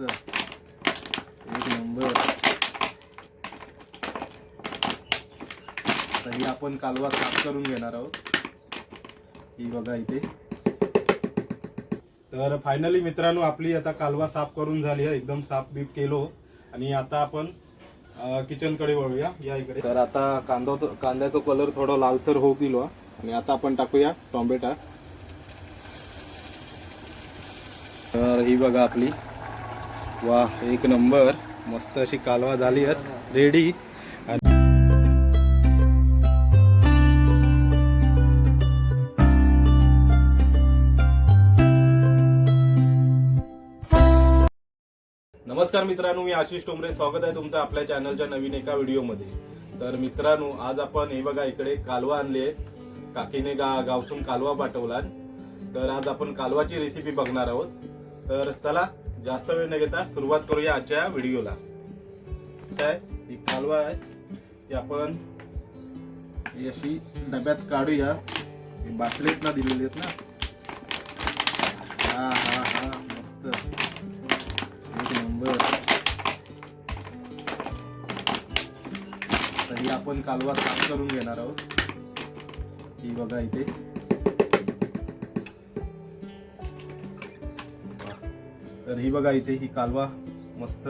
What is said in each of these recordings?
मस्त एक नंबर तरी आपण कालवा साफ करून घेणार आहोत ही बघा इथे तर फायनली मित्रांनो आपली आता कालवा साफ करून झाली आहे. एकदम साफ बीप केलो आणि आता आपण किचनकडे वळूया. या इकडे. तर आता कांदा कांद्याचा कलर थोडा लालसर होऊ गेलो आणि आता आपण टाकूया टोमॅटा. तर ही बघा आपली. वा एक नंबर. मस्त अशी कालवा झाली आहेत. रेडी नमस्कार मित्रांनो मी आशिष टोमरे स्वागत आहे तुमचं आपल्या चॅनलच्या नवीन एका व्हिडिओमध्ये. तर मित्रांनो आज आपण हे बघा इकडे कालवा आणले काकीने गा गावसून कालवा पाठवला तर आज आपण कालवाची रेसिपी बघणार आहोत. तर चला जास्त वेळ न घेता सुरुवात करूया आजच्या व्हिडिओला. काय? ही कालवा आहे. ती आपण ही अशी डब्यात काढूया. ही बाटलीतला दिलेली आहेत ना. हा हा हा. मस्त. एक नंबर. तरी आपण कालवा साफ करून घेणार आहोत. ही बघा इथे. तर ही बघा इथे ही कालवा मस्त.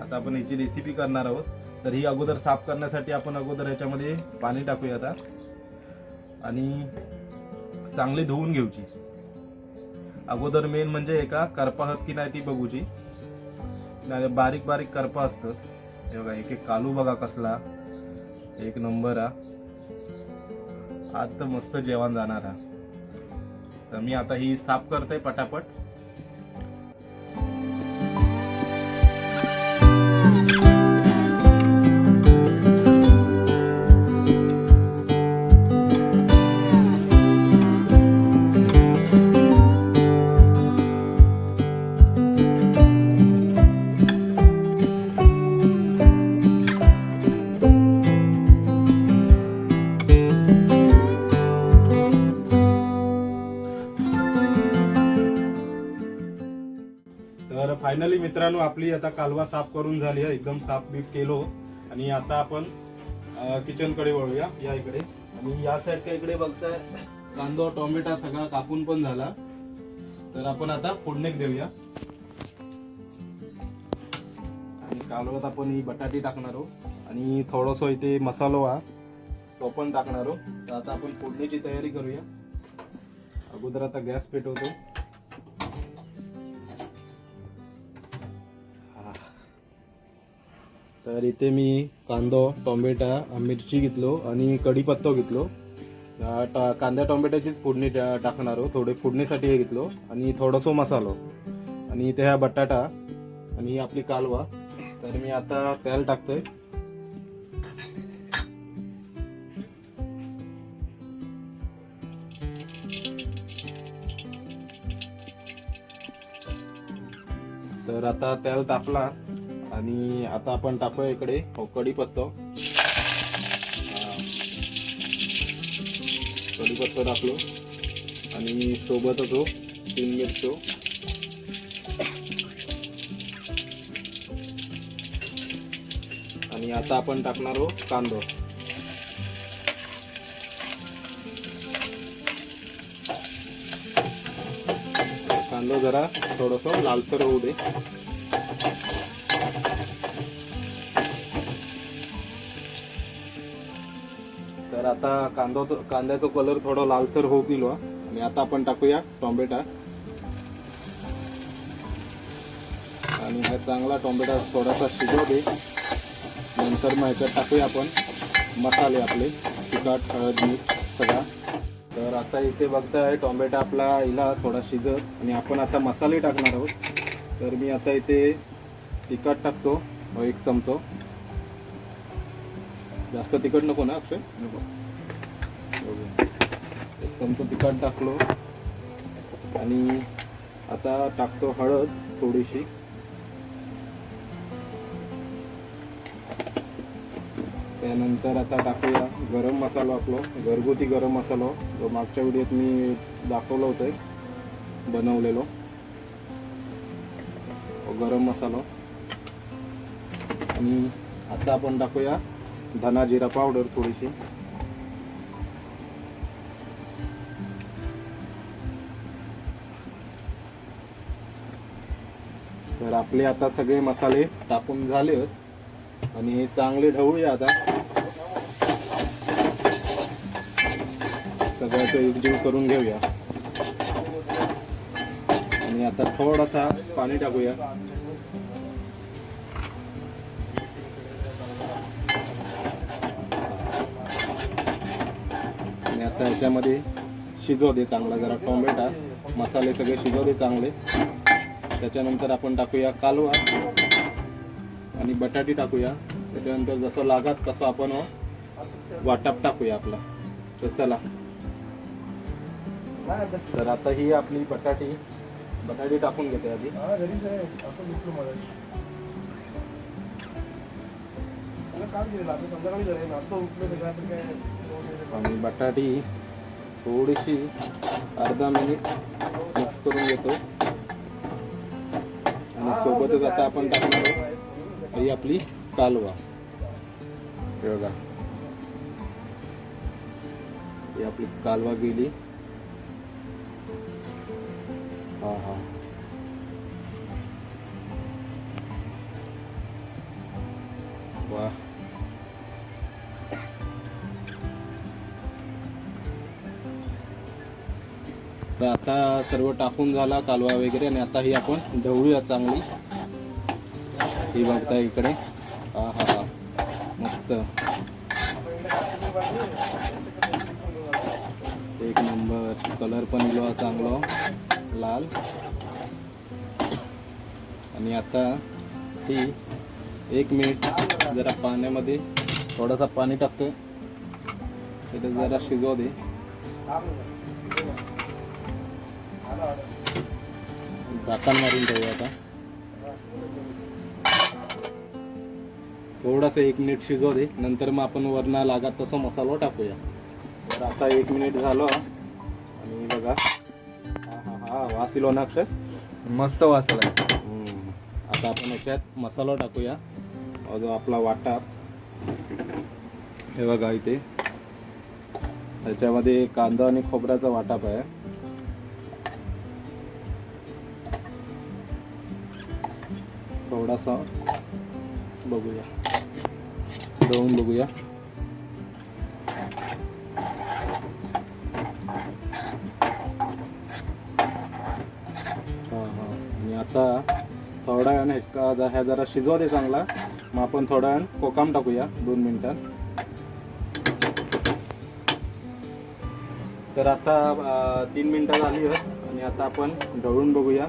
आता आपण याची रेसिपी करणार आहोत. तर ही अगोदर साफ करण्यासाठी आपण अगोदर याच्यामध्ये पाणी टाकूया आता. आणि चांगली धुवून घेऊची अगोदर मेन म्हणजे एका करपा हत की नाही ती बघूची. नाही बारीक बारीक करपा असतं हे बघा एक एक कालू बघा कसला. एक नंबर हा. आज तर मस्त जेवण जाणार हा. तर मी आता ही साफ करते पटापट. फायनली मित्रांनो आपली आता कालवा साफ करून झाली आहे. एकदम साफ बीफ केलो. आणि आता आपण किचनकडे वळूया. या इकडे. आणि या साईडच्या इकडे बघताय कांदा टोमॅटा सगळा कापून पण झाला. तर आपण आता फोडणीक देऊया. आणि कालवात आपण ही बटाटी टाकणार आहोत. आणि थोडस इथे मसालो हा तो पण टाकणार आहोत. तर आता आपण फोडणीची तयारी करूया. अगोदर आता गॅस पेटवतो. तर इथे मी कांदो टोमॅटा मिरची घेतलो आणि कढीपत्तो घेतलो. टा- कांद्या टोमॅट्याचीच फोडणी टा- टाकणार आहोत. थोडे फोडणीसाठी हे घेतलो आणि थोडासो मसालो. आणि इथे हा बटाटा आणि आपली कालवा. तर मी आता तेल टाकतोय. तर आता तेल तापला. आणि आता आपण टाकूया इकडे हो. कढीपत्तो कढीपत्ता टाकलो. आणि सोबतच हो तीन मिरचो. आणि आता आपण टाकणार हो कांदो. कांदो जरा थोडस लालसर होऊ दे. तर आता कांदा कांद्याचा कलर थोडा लालसर होऊ गेलो आणि आता आपण टाकूया टॉमॅटा. आणि हा चांगला टॉमॅटा थोडासा शिजव दे. नंतर मग ह्याच्यात टाकूया आपण मसाले आपले तिखट हळद मीठ सगळा. तर आता इथे बघताय टॉमॅटो आपला इला थोडा शिजत. आणि आपण आता मसाले टाकणार आहोत. तर मी आता इथे तिखट टाकतो व एक चमचो. जास्त तिखट नको ना अक्षय? नको. एक चमचा तिखट टाकलो. आणि आता टाकतो हळद थोडीशी. त्यानंतर आता टाकूया गरम मसाला आपलो घरगुती गरम मसाला. जो मागच्या व्हिडिओत मी दाखवलं होतं बनवलेलो. गरम मसाला. आणि आता आपण टाकूया धना जिरा पावडर थोडीशी. तर आपले आता सगळे मसाले टाकून झाले आहेत. आणि हे चांगले ढवळूया आता. सगळ्याचं एकजीव करून घेऊया. आणि आता थोडासा पाणी टाकूया. आता ह्याच्यामध्ये शिजव दे चांगला जरा टोमॅटा मसाले सगळे शिजव दे चांगले. त्याच्यानंतर आपण टाकूया कालवा आणि बटाटी टाकूया. त्याच्यानंतर जसं लागत तसं आपण वाटप टाकूया आपला. तर चला. तर आता ही आपली बटाटी. बटाटी टाकून घेते आधी. आणि बटाटी थोडीशी अर्धा मिनिट मिक्स करून घेतो. आणि सोबतच आता आपण टाकणार आहोत ही आपली कालवा. हे बघा. ही आपली कालवा गेली. हा हा. वा तर आता सर्व टाकून झाला कालवा वगैरे आणि आता ही आपण ढवळूया चांगली. ही बघता इकडे. हा हा हा मस्त. एक नंबर. कलर पण इलो चांगलो. लाल. आणि आता ती एक मिनिट जरा पाण्यामध्ये थोडासा पाणी टाकतो त्याला जरा शिजवा दे. झाकण मारून ठेवूया आता. थोडासा एक मिनिट शिजव दे नंतर मग आपण वरणा लागत तसं मसाला टाकूया. तर आता एक मिनिट झालं. आणि बघा. हा हा हा वास ना अक्षर. मस्त हम्म. आता आपण याच्यात मसाला टाकूया. जो आपला वाटा. हे बघा इथे. त्याच्यामध्ये कांदा आणि खोबऱ्याचा वाटाप आहे. थोडासा बघूया. दळून बघूया. हां हां. आणि आता थोडा वेळ ह्या ह्या जरा शिजवा दे चांगला. मग आपण थोडा वेळ कोकाम टाकूया दोन मिनटात तर आता तीन मिनटं झाली आहेत आणि आता आपण ढवळून बघूया.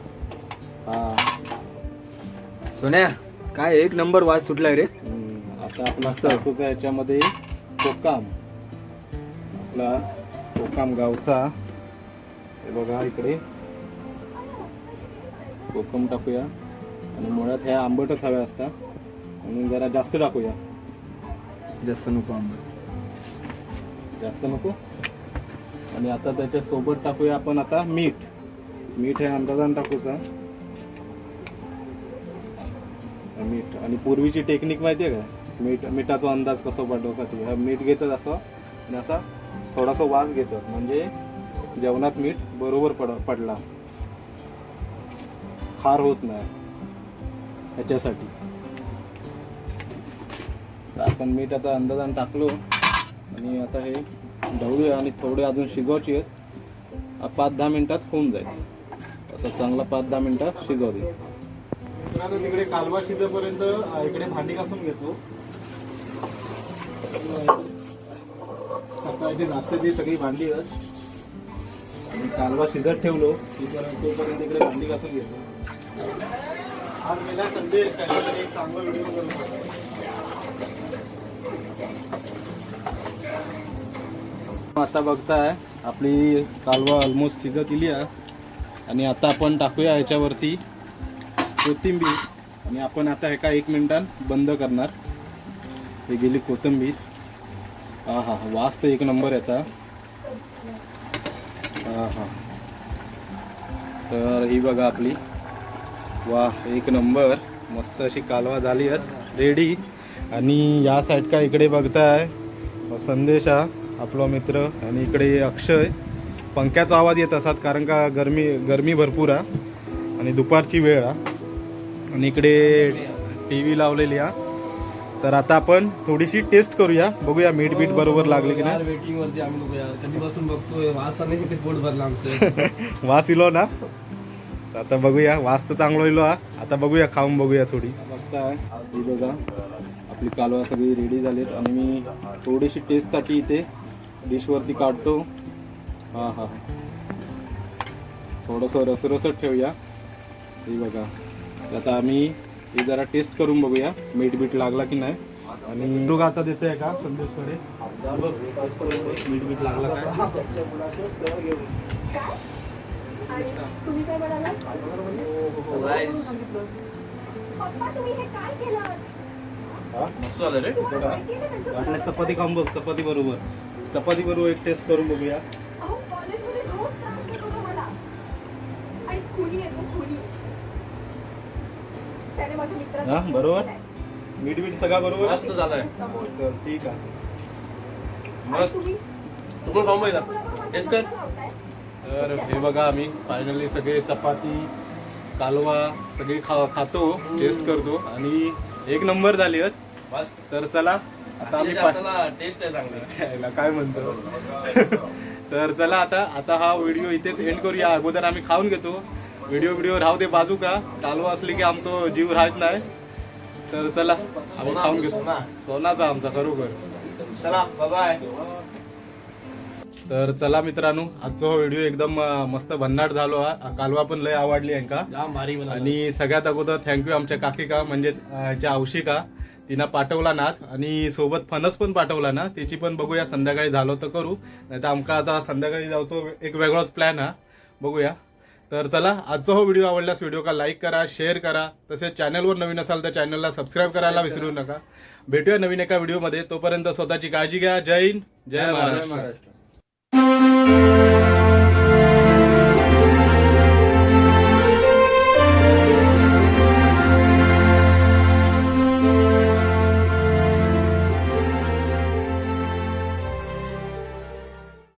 सोन्या काय एक नंबर वास सुटलाय रे. हम्म, आता आपला टाकूचा याच्यामध्ये कोकाम. आपला कोकाम गावचा. हे बघा इकडे. कोकम टाकूया. आणि मुळात ह्या आंबटच हव्या असता. म्हणून जरा जास्त टाकूया. जास्त नको आंबट. जास्त नको. आणि आता त्याच्या सोबत टाकूया आपण आता मीठ. मीठ हे अंदाजान टाकूचा. मीठ. आणि पूर्वीची टेक्निक माहिती आहे का? मीठ मिठाचा अंदाज कसा पडण्यासाठी हा मीठ घेतात असं आणि असा थोडासा वास घेतात. म्हणजे जेवणात मीठ बरोबर पड पडला. खार होत नाही. ह्याच्यासाठी. आपण मीठ आता अंदाजान टाकलो. आणि आता हे ढवळूया आणि थोडे अजून शिजवायची आहेत. पाच दहा मिनटात होऊन जाईल. आता चांगला पाच दहा मिनटात शिजवा मित्रांनो तिकडे कालवा शिजेपर्यंत इकडे भांडी घासून घेतो. सकाळची नाश्त्याची सगळी भांडी आहेत. आणि कालवा शिजत ठेवलो. तोपर्यंत इकडे भांडी घासून घेतो. आज गेल्या संडे एक चांगला व्हिडिओ करून आता बघताय आपली कालवा ऑलमोस्ट शिजत इली आहे. आणि आता आपण टाकूया याच्यावरती. कोथिंबीर. आणि आपण आता एका एक मिनिटात बंद करणार. हे गेली कोथिंबीर. हा हा वास तर एक नंबर येता हा हा तर ही बघा आपली. वा एक नंबर. मस्त अशी कालवा झाली आहेत रेडी आणि या साईड का इकडे बघताय संदेश हा आपला मित्र आणि इकडे अक्षय. पंख्याचा आवाज येत असतात कारण का गरमी गरमी भरपूर आहे. आणि दुपारची वेळ आहे. आणि इकडे टी व्ही लावलेली आहे तर आता आपण थोडीशी टेस्ट करूया. बघूया मीठ बीठ बरोबर लागले की नाही. वेटिंग वरती आम्ही लोक यार. कधीपासून बघतोय? वास आले की ते पोट भरलं आमचं? वास इलो ना. तर आता बघूया. वास तर चांगला इलो हा. आता बघूया खाऊन बघूया थोडी. बघताय. ही बघा. आपली कालवा सगळी रेडी झालीत आणि मी थोडीशी टेस्टसाठी इथे डिशवरती काढतो. हा हा थोडंसं रसरसत ठेवूया. ही बघा. आता आम्ही ही जरा टेस्ट करून बघूया मीठ बीठ लागला की नाही. आणि मृग आता देते का संदेशकडे? मीठ बीठ लागला काय? आणि तुम्ही काय म्हणालात पप्पा तुम्ही हे काय केलं? हा? मस्त झालं रे. काय केलं त्यांचं वाटलं चपाती खाऊन बघ चपाती बरोबर. चपाती बरोबर एक टेस्ट करून बघूया. त्याने माझ्या मित्राचा हा, बरोबर. मीठ बीठ सगळा बरोबर मस्त झालंय. चल ठीक आहे. मस्त. तुम्ही? तू पण खाऊन बघ तुला पण टेस्ट माझ्या कर. मसाला लावताय? तर हे बघा आम्ही फायनली सगळे चपाती कालवा सगळे खा खातो टेस्ट करतो. आणि एक नंबर झाली आहेत मस्त. तर चला आता आम्ही पा- टेस्ट आहे चांगली. काय म्हणतो? तर चला आता आता हा व्हिडिओ इथेच एंड करूया. अगोदर आम्ही खाऊन घेतो. व्हिडिओ व्हिडिओ राहू दे बाजू का? कालवा असली की आमचं जीव राहत नाही. तर चला आम्ही खाऊन घेतो सोना. सोनाचा आमचा खरोखर चला बाय तर चला मित्रांनो आजचा हा व्हिडिओ एकदम मस्त भन्नाट झालो हा. कालवा पण लय आवडली आहे का? जाम भारी बनवलं. आणि सगळ्यात अगोदर थँक्यू आमच्या काकिका म्हणजेच ज्या औशिका तिनं पाठवला नाच आणि सोबत फणस पण पाठवला ना त्याची पण बघूया संध्याकाळी झालो तर करू. नाही तर आमका आता संध्याकाळी जायचो एक वेगळाच प्लॅन हा. बघूया. तर चला आजचा हा व्हिडिओ आवडल्यास व्हिडिओ का लाईक करा शेअर करा. तसेच चॅनलवर नवीन असाल तर चॅनलला सबस्क्राईब करायला विसरू नका. भेटूया नवीन एका व्हिडिओमध्ये. तोपर्यंत स्वतःची काळजी घ्या. जय हिंद. जय महाराष्ट्र.